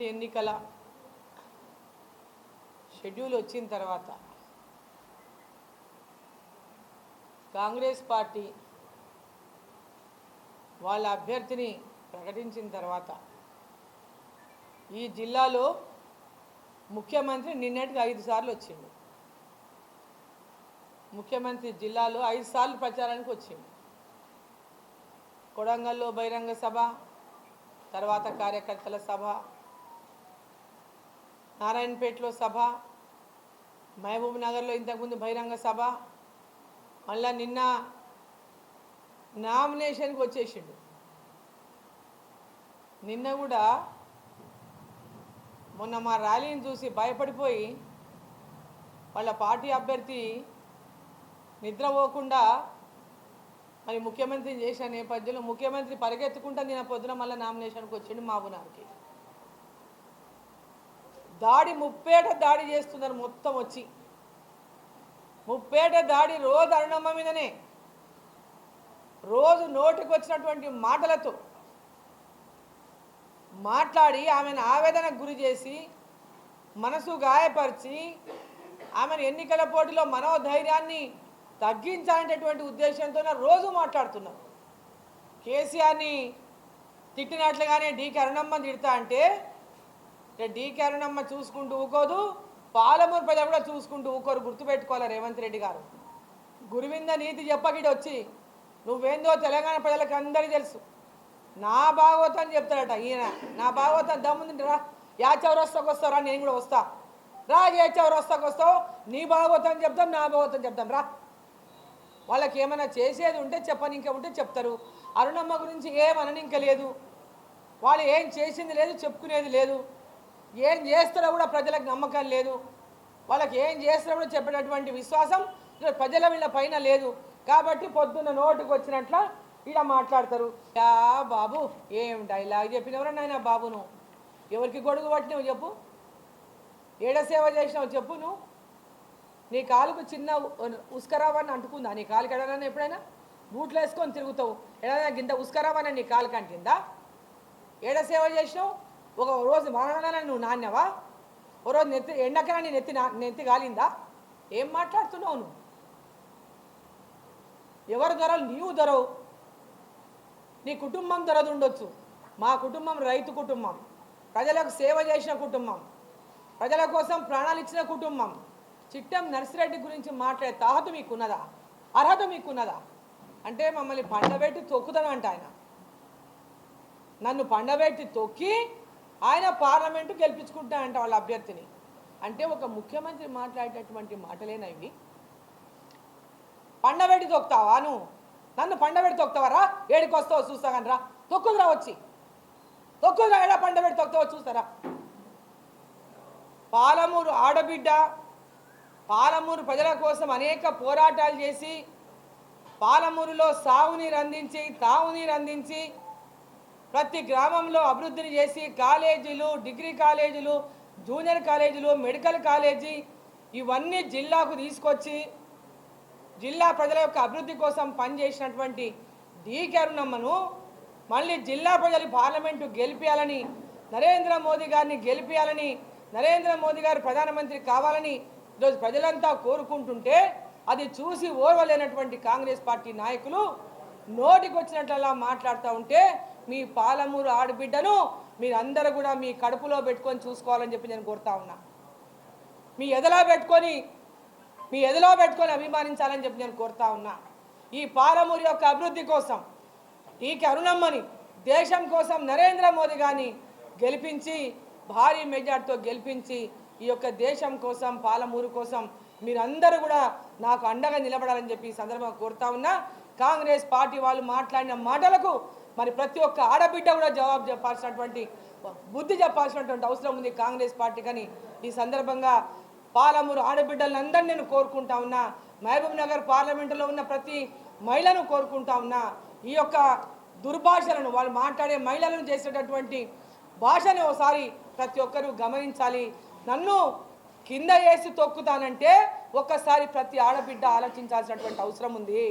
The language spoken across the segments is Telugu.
ఎన్నికల షెడ్యూల్ వచ్చిన తర్వాత కాంగ్రెస్ పార్టీ వాళ్ళ అభ్యర్థిని ప్రకటించిన తర్వాత ఈ జిల్లాలో ముఖ్యమంత్రి నిన్నటికి ఐదు సార్లు వచ్చిండు. ముఖ్యమంత్రి జిల్లాలో ఐదు సార్లు ప్రచారానికి వచ్చింది కొడంగల్లో బహిరంగ సభ తర్వాత కార్యకర్తల సభ నారాయణపేటలో సభ మహబూబ్ నగర్లో ఇంతకుముందు బహిరంగ సభ మళ్ళా నిన్న నామినేషన్కి వచ్చేసిండు. నిన్న కూడా మొన్న మా ర్యాలీని చూసి భయపడిపోయి వాళ్ళ పార్టీ అభ్యర్థి నిద్రపోకుండా మరి ముఖ్యమంత్రిని చేసిన నేపథ్యంలో ముఖ్యమంత్రి పరిగెత్తుకుంటా నిన్న పొద్దున మళ్ళీ నామినేషన్కి వచ్చిండు మాబునార్కి దాడి ముప్పేట దాడి చేస్తున్నారు మొత్తం వచ్చి. ముప్పేట దాడి రోజు అరుణమ్మ మీదనే. రోజు నోటికి వచ్చినటువంటి మాటలతో మాట్లాడి ఆమెను ఆవేదనకు గురి చేసి మనసు గాయపరిచి ఆమెను ఎన్నికల పోటీలో మనోధైర్యాన్ని తగ్గించాలనేటటువంటి ఉద్దేశంతో రోజు మాట్లాడుతున్నారు కేసీఆర్ని తిట్టినట్లుగానే డీకి అరుణమ్మ తిడతా అంటే ఇక డీకే అరుణమ్మ చూసుకుంటూ ఊకోదు పాలమూరు ప్రజలు కూడా చూసుకుంటూ ఊకోరు గుర్తుపెట్టుకోవాలి రేవంత్ రెడ్డి గారు. గురువింద నీతి చెప్పకిటి వచ్చి నువ్వేందో తెలంగాణ ప్రజలకు అందరికీ తెలుసు. నా భాగవతం చెప్తాడట ఈయన. నా భాగవతం దమ్ముంది రా యా చౌరస్తాకు వస్తారా నేను కూడా వస్తా. రా ఏ చౌరస్తాకు వస్తావు నీ భాగవతం చెప్తాం నా భాగవతం చెప్తాం రా. వాళ్ళకి ఏమైనా చేసేది ఉంటే చెప్పని ఇంకా ఉంటే చెప్తారు. అరుణమ్మ గురించి ఏమనని ఇంకా లేదు వాళ్ళు ఏం చేసింది లేదు చెప్పుకునేది లేదు. ఏం చేస్తారో కూడా ప్రజలకు నమ్మకం లేదు. వాళ్ళకి ఏం చేస్తారో కూడా చెప్పేటటువంటి విశ్వాసం ప్రజల వీళ్ళ పైన లేదు. కాబట్టి పొద్దున్న నోటుకు వచ్చినట్ల ఇలా మాట్లాడతారు. యా బాబు ఏం డైలాగ్ చెప్పినవరా నాయన బాబు నువ్వు ఎవరికి గొడుగు పట్టినావు చెప్పు. ఏడ సేవ చేసినావు చెప్పు నువ్వు. నీ కాలుకు చిన్న ఉ- ఉస్కరావని అంటుకుందా? నీ కాలుకి ఎడనైనా ఎప్పుడైనా? బూట్లు వేసుకొని తిరుగుతావు. ఎడైనా గింత ఉస్కరావని నీ కాలుకి అంటిందా? ఏడ సేవ చేసినావు? ఒక రోజు మానవనా నువ్వు నాణ్యవా ఓ రోజు నెత్తి ఎండకరా నీ నెత్తి నెత్తి కాలిందా? ఏం మాట్లాడుతున్నావు నువ్వు? ఎవరు ధరలు నీవు ధరవు నీ కుటుంబం ధరదు ఉండొచ్చు. మా కుటుంబం రైతు కుటుంబం. ప్రజలకు సేవ చేసిన కుటుంబం. ప్రజల కోసం ప్రాణాలు ఇచ్చిన కుటుంబం. చిట్టం నర్సిరెడ్డి గురించి మాట్లాడే తాహత మీకున్నదా? అర్హత మీకున్నదా? అంటే మమ్మల్ని పండబెట్టి తొక్కుతానంట ఆయన. నన్ను పండబెట్టి తొక్కి ఆయన పార్లమెంటు గెలిపించుకుంటానంట వాళ్ళ అభ్యర్థిని. అంటే ఒక ముఖ్యమంత్రి మాట్లాడేటటువంటి మాటలేనా ఇవి? పండబెట్టి నువ్వు? నన్ను పండబెట్టి తొక్తావరా ఏడికి వస్తావో చూస్తా కానీ రా. తొక్కుదురా వచ్చి. తొక్కుదురా ఏడా పండబెట్టి తొక్తావో చూస్తారా? పాలమూరు ఆడబిడ్డ పాలమూరు ప్రజల కోసం అనేక పోరాటాలు చేసి పాలమూరులో సాగునీరు అందించి తాగునీరు అందించి ప్రతి గ్రామంలో అభివృద్ధిని చేసి కాలేజీలు డిగ్రీ కాలేజీలు జూనియర్ కాలేజీలు మెడికల్ కాలేజీ ఇవన్నీ జిల్లాకు తీసుకొచ్చి జిల్లా ప్రజల యొక్క అభివృద్ధి కోసం పనిచేసినటువంటి డి కరుణమ్మను మళ్ళీ జిల్లా ప్రజలు పార్లమెంటు గెలిపించాలని నరేంద్ర మోదీ గారిని గెలిపించాలని నరేంద్ర మోదీ గారు ప్రధానమంత్రి కావాలని ఈరోజు ప్రజలంతా కోరుకుంటుంటే అది చూసి ఓర్వలేనటువంటి కాంగ్రెస్ పార్టీ నాయకులు నోటికి వచ్చినట్లలా మాట్లాడుతూ ఉంటే మీ పాలమూరు ఆడబిడ్డను మీరందరూ కూడా మీ కడుపులో పెట్టుకొని చూసుకోవాలని చెప్పి నేను కోరుతా ఉన్నా. మీ ఎదలో పెట్టుకొని మీ ఎదలో పెట్టుకొని అభిమానించాలని చెప్పి నేను కోరుతా ఉన్నా. ఈ పాలమూరు యొక్క అభివృద్ధి కోసం ఈ కరుణమ్మని దేశం కోసం నరేంద్ర మోదీ గాని గెలిపించి భారీ మెజార్టీతో గెలిపించి ఈ యొక్క దేశం కోసం పాలమూరు కోసం మీరందరూ కూడా నాకు అండగా నిలబడాలని చెప్పి ఈ సందర్భంగా కోరుతా ఉన్నా. కాంగ్రెస్ పార్టీ వాళ్ళు మాట్లాడిన మాటలకు మరి ప్రతి ఒక్క ఆడబిడ్డ కూడా జవాబు చెప్పాల్సినటువంటి బుద్ధి చెప్పాల్సినటువంటి అవసరం ఉంది కాంగ్రెస్ పార్టీకని ఈ సందర్భంగా పాలమూరు ఆడబిడ్డలందరినీ నేను కోరుకుంటా ఉన్నా. మహబూబ్ నగర్ పార్లమెంటులో ఉన్న ప్రతి మహిళను కోరుకుంటా ఉన్నా. ఈ యొక్క దుర్భాషలను వాళ్ళు మాట్లాడే మహిళలను చేసేటటువంటి భాషని ఒకసారి ప్రతి ఒక్కరూ గమనించాలి. నన్ను కింద వేసి తొక్కుతానంటే ఒక్కసారి ప్రతి ఆడబిడ్డ ఆలోచించాల్సినటువంటి అవసరం ఉంది.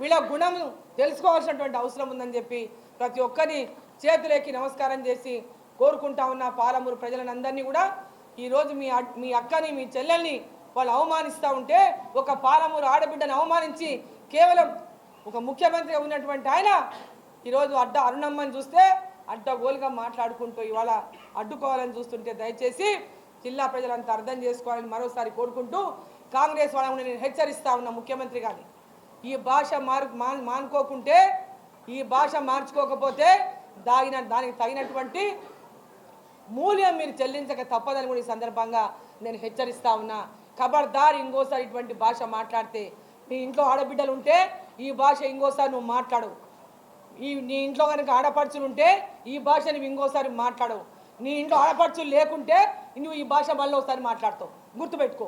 వీళ్ళ గుణం తెలుసుకోవాల్సినటువంటి అవసరం ఉందని చెప్పి ప్రతి ఒక్కరిని చేతులెక్కి నమస్కారం చేసి కోరుకుంటా ఉన్న పాలమూరు ప్రజలందరినీ కూడా ఈరోజు మీ మీ అక్కని మీ చెల్లెల్ని వాళ్ళు అవమానిస్తూ ఉంటే ఒక పాలమూరు ఆడబిడ్డను అవమానించి కేవలం ఒక ముఖ్యమంత్రిగా ఉన్నటువంటి ఆయన ఈరోజు అడ్డ అరుణమ్మని చూస్తే అడ్డగోలుగా మాట్లాడుకుంటూ ఇవాళ అడ్డుకోవాలని చూస్తుంటే దయచేసి జిల్లా ప్రజలంతా అర్థం చేసుకోవాలని మరోసారి కోరుకుంటూ కాంగ్రెస్ వాళ్ళని నేను హెచ్చరిస్తా ఉన్న ముఖ్యమంత్రి గారిని. ఈ భాష మార్ మానుకోకుంటే ఈ భాష మార్చుకోకపోతే దాగిన దానికి తగినటువంటి మూల్యం మీరు చెల్లించక తప్పదని కూడా ఈ సందర్భంగా నేను హెచ్చరిస్తా ఉన్నా. ఖబర్దార్ ఇంకోసారి ఇటువంటి భాష మాట్లాడితే మీ ఇంట్లో ఆడబిడ్డలు ఉంటే ఈ భాష ఇంకోసారి నువ్వు మాట్లాడు ఈ నీ ఇంట్లో కనుక ఆడపడుచులు ఉంటే ఈ భాష నువ్వు ఇంకోసారి మాట్లాడవు. నీ ఇంట్లో ఆడపడుచులు లేకుంటే నువ్వు ఈ భాష మళ్ళీ ఒకసారి మాట్లాడతావు. గుర్తుపెట్టుకో.